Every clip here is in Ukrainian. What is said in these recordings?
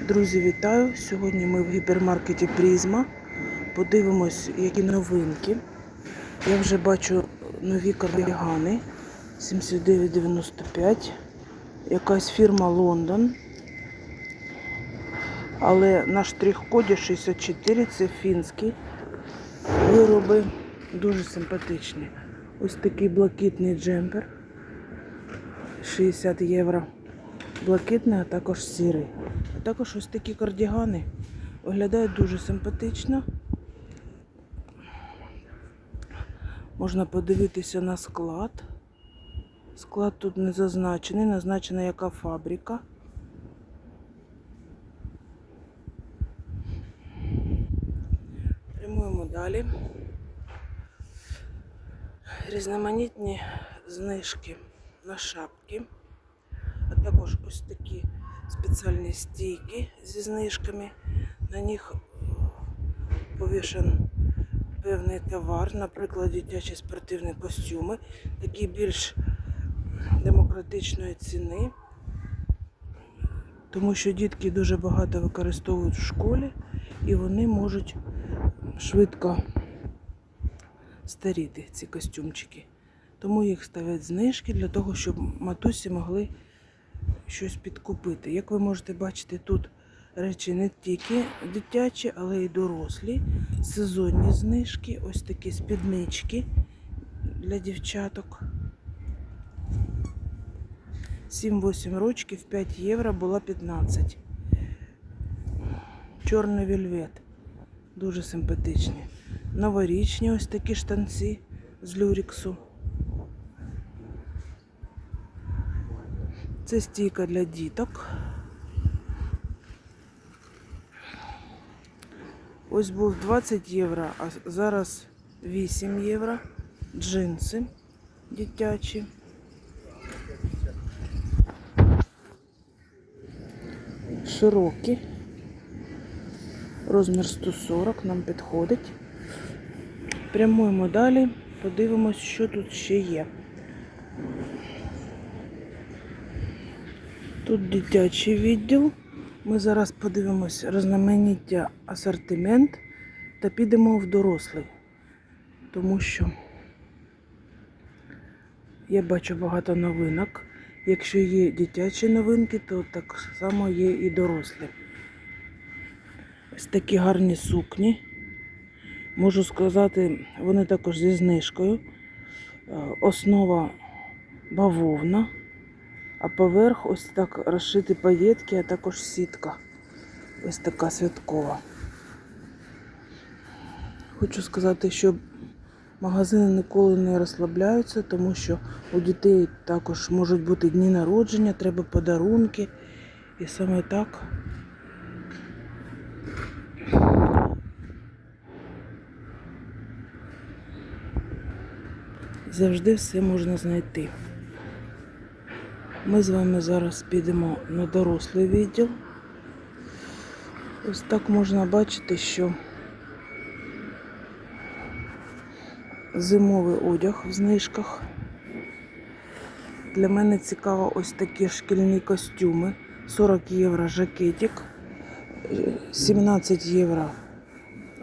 Друзі, вітаю! Сьогодні ми в гіпермаркеті Призма. Подивимось, які новинки. Я вже бачу нові кардигани 79,95. Якась фірма Лондон. Але на штрих-коді 64 це фінські вироби. Дуже симпатичні. Ось такий блакитний джемпер. 60 євро. Блакитний, а також сірий. А також ось такі кардігани. Виглядають дуже симпатично. Можна подивитися на склад. Склад тут не зазначений, назначена яка фабрика. Прямуємо далі. Різноманітні знижки на шапки, також ось такі спеціальні стійки зі знижками. На них повішен певний товар, наприклад, дитячі спортивні костюми, такі більш демократичної ціни, тому що дітки дуже багато використовують в школі і вони можуть швидко старіти, ці костюмчики. Тому їх ставлять знижки для того, щоб матусі могли щось підкупити. Як ви можете бачити, тут речі не тільки дитячі, але й дорослі. Сезонні знижки, ось такі спіднички для дівчаток. 7-8 рочків, 5 євро була 15. Чорний вельвет. Дуже симпатичні. Новорічні ось такі штанці з люріксу. Це стійка для діток. Ось був 20 євро, а зараз 8 євро. Джинси дитячі. Широкі. Розмір 140 нам підходить. Прямуємо далі, подивимось, що тут ще є. Тут дитячий відділ. Ми зараз подивимось різноманіття асортимент та підемо в дорослий, тому що я бачу багато новинок. Якщо є дитячі новинки, то так само є і дорослі. Ось такі гарні сукні. Можу сказати, вони також зі знижкою. Е, Основа бавовна, а поверх ось так розшиті паєтки, а також сітка. Ось така святкова. Хочу сказати, що магазини ніколи не розслабляються, тому що у дітей також можуть бути дні народження, треба подарунки. І саме так завжди все можна знайти. Ми з вами зараз підемо на дорослий відділ. Ось так можна бачити, що зимовий одяг в знижках. Для мене цікаво ось такі шкільні костюми. 40 євро жакетик, 17 євро.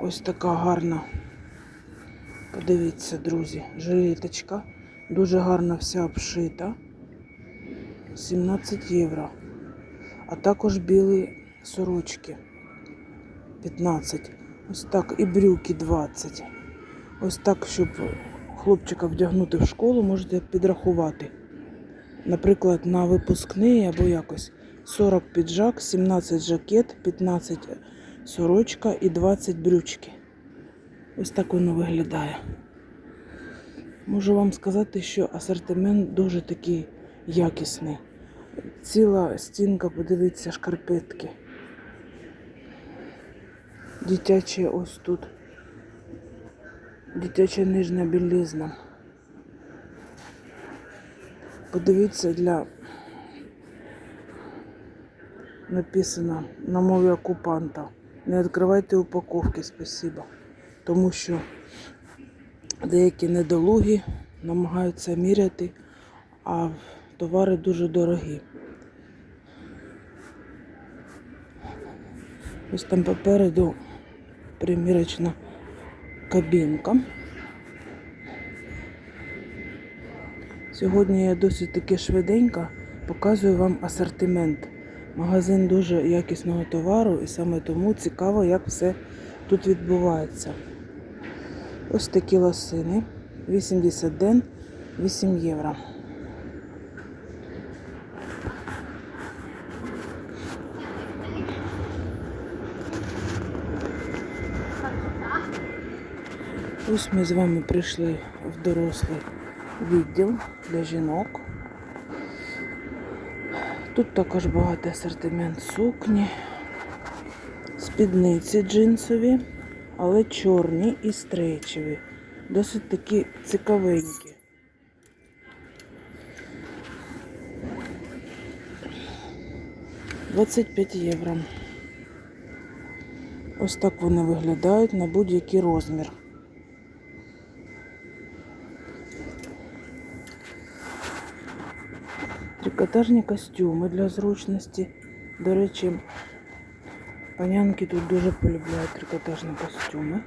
Ось така гарна. Подивіться, друзі, жилеточка. Дуже гарна вся обшита. 17 євро. А також білі сорочки 15. Ось так і брюки 20. Ось так, щоб хлопчика вдягнути в школу, можете підрахувати. Наприклад, на випускний або якось 40 піджак, 17 жакет, 15 сорочка і 20 брючки. Ось так воно виглядає. Можу вам сказати, що асортимент дуже такий якісний. Ціла стінка, подивіться, шкарпетки. Дитячі ось тут. Дитяча нижня білизна. Подивіться для написано на мові окупанта. Не відкривайте упаковки, спасибо. Тому що деякі недолугі намагаються міряти, а товари дуже дорогі. Ось там попереду примірочна кабінка. Сьогодні я досить таки швиденько показую вам асортимент. Магазин дуже якісного товару і саме тому цікаво, як все тут відбувається. Ось такі лосини. 80 ден, 8 євро. Ось ми з вами прийшли в дорослий відділ для жінок. Тут також багатий асортимент сукні, спідниці джинсові, але чорні і стрейчеві. Досить такі цікавенькі. Двадцять п'ять євро. Ось так вони виглядають на будь-який розмір. Трикотажні костюми для зручності. До речі, панянки тут дуже полюбляють трикотажні костюми.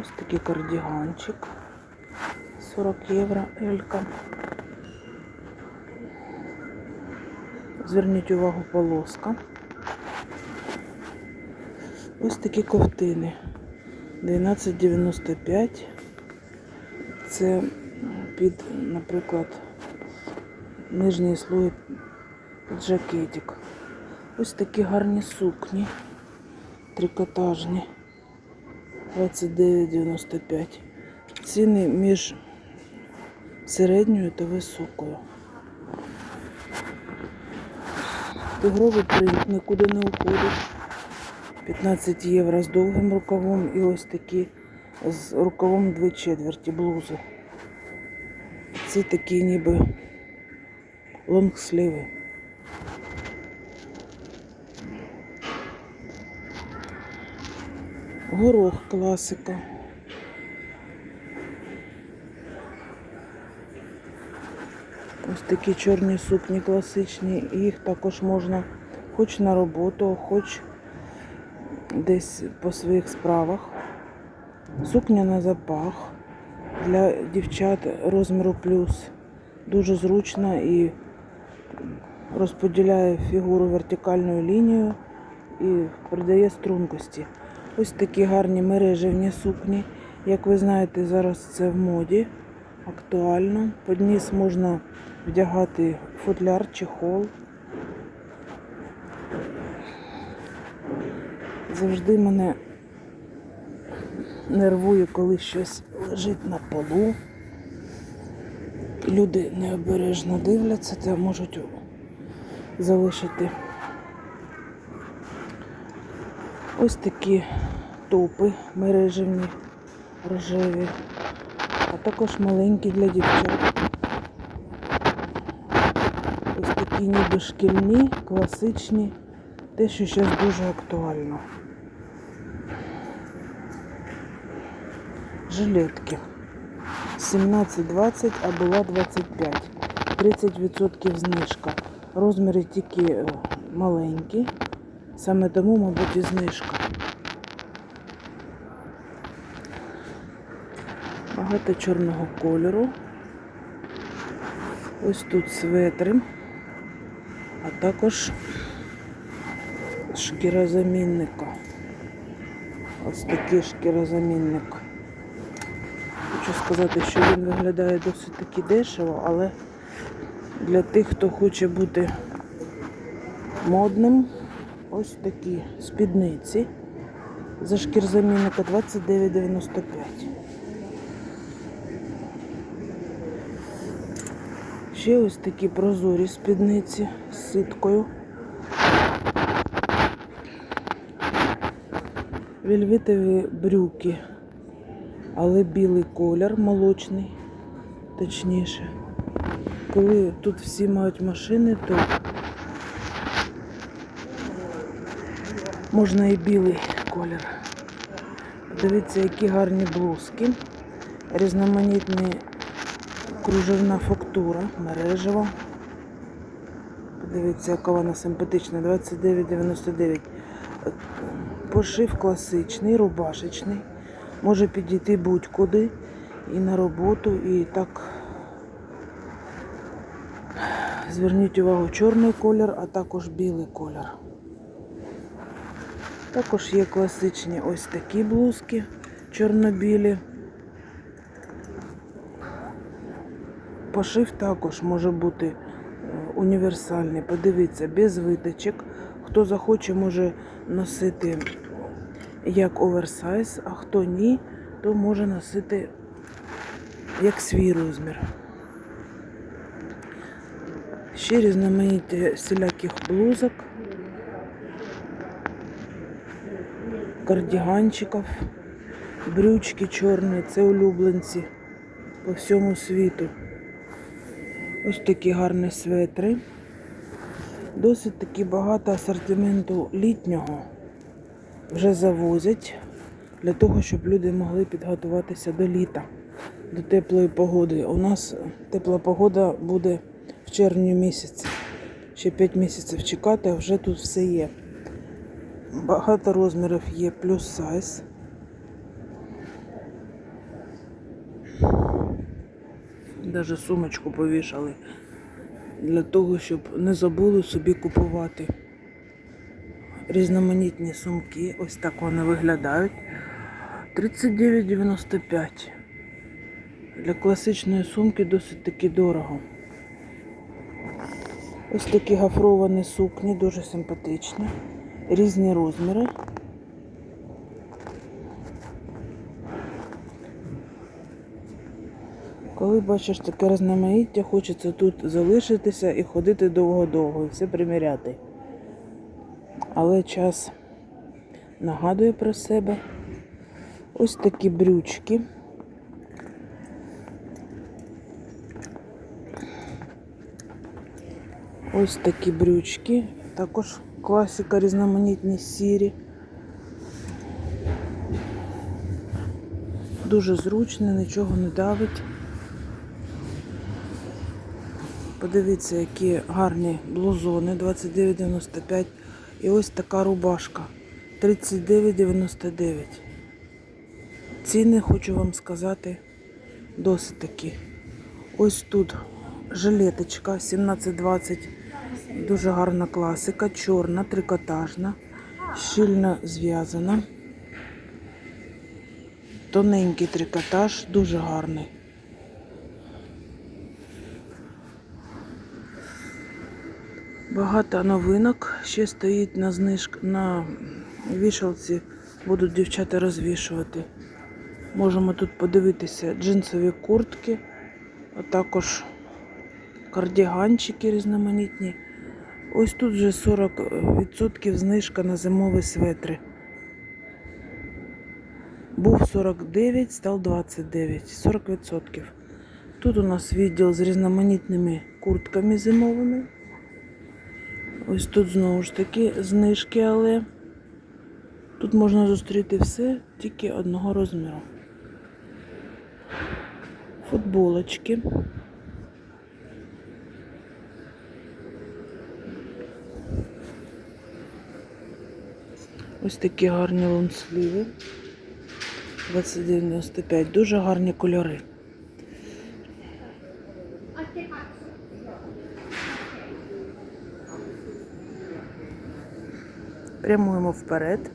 Ось такий кардіганчик. 40 євро Елька. Зверніть увагу полоска. Ось такі ковтини. 12,95. Це під, наприклад, нижній слой під жакетик. Ось такі гарні сукні. Трикотажні. 29,95. Ціни між середньою та високою. Тигровий принт нікуди не уходить. 15 євро з довгим рукавом і ось такі з рукавом 2 четверті блузи. Ці такі ніби лонгсліви. Горох класика. Ось такі чорні сукні класичні. Їх також можна хоч на роботу, хоч десь по своїх справах. Сукня на запах для дівчат розміру плюс. Дуже зручна і розподіляє фігуру вертикальною лінією і придає стрункості. Ось такі гарні мережевні сукні. Як ви знаєте, зараз це в моді, актуально. Під низ можна вдягати футляр, чехол. Завжди мене нервує, коли щось лежить на полу. Люди необережно дивляться та можуть залишити ось такі топи мережевні, рожеві, а також маленькі для дівчат. Ось такі ніби шкільні, класичні, те, що зараз дуже актуально. Жилетки. 17,20, а була 25. 30% знижка. Розміри тільки е, маленькі. Саме тому, мабуть, і знижка. Багато чорного кольору. Ось тут светри, а також шкірозамінника. Ось такий шкірозамінник. Хочу сказати, що він виглядає досить таки дешево, але для тих, хто хоче бути модним, ось такі спідниці за шкірзамінника 29,95. Ще ось такі прозорі спідниці з ситкою. Вельветові брюки, але білий колір, молочний, точніше. Коли тут всі мають машини, то можна і білий колір. Дивіться, які гарні блузки, різноманітні кружевна фактура, мережева. Подивіться, яка вона симпатична, 29,99. Пошив класичний, рубашечний. Може підійти будь-куди і на роботу, і так. Зверніть увагу, чорний колір, а також білий колір. Також є класичні ось такі блузки чорно-білі. Пошив також може бути е, універсальний. Подивіться, без виточок. Хто захоче, може носити як оверсайз, а хто ні, то може носити як свій розмір. Ще різноманіття всіляких блузок, кардіганчиків, брючки чорні, це улюбленці по всьому світу. Ось такі гарні светри. Досить таки багато асортименту літнього вже завозять для того, щоб люди могли підготуватися до літа, до теплої погоди. У нас тепла погода буде червні місяці. Ще 5 місяців чекати, а вже тут все є. Багато розмірів є, плюс сайз. Даже сумочку повішали для того, щоб не забули собі купувати. Різноманітні сумки, ось так вони виглядають. 39,95. Для класичної сумки досить таки дорого. Ось такі гафровані сукні, дуже симпатичні. Різні розміри. Коли бачиш таке різноманіття, хочеться тут залишитися і ходити довго-довго і все приміряти. Але час нагадує про себе. Ось такі брючки. Ось такі брючки. Також класика різноманітні сірі. Дуже зручно, нічого не давить. Подивіться, які гарні блузони 29,95. І ось така рубашка 39,99. Ціни, хочу вам сказати, досить такі. Ось тут жилеточка 17,20. Дуже гарна класика, чорна, трикотажна, щільно зв'язана. Тоненький трикотаж, дуже гарний. Багато новинок ще стоїть на знижк на вішалці. Будуть дівчата розвішувати. Можемо тут подивитися джинсові куртки, а також кардіганчики різноманітні. Ось тут вже 40% знижка на зимові светри. Був 49, став 29, 40%. Тут у нас відділ з різноманітними куртками зимовими. Ось тут знову ж таки знижки, але тут можна зустріти все тільки одного розміру. Футболочки. Ось такі гарні лонсліви. 2095. Дуже гарні кольори. Прямуємо вперед.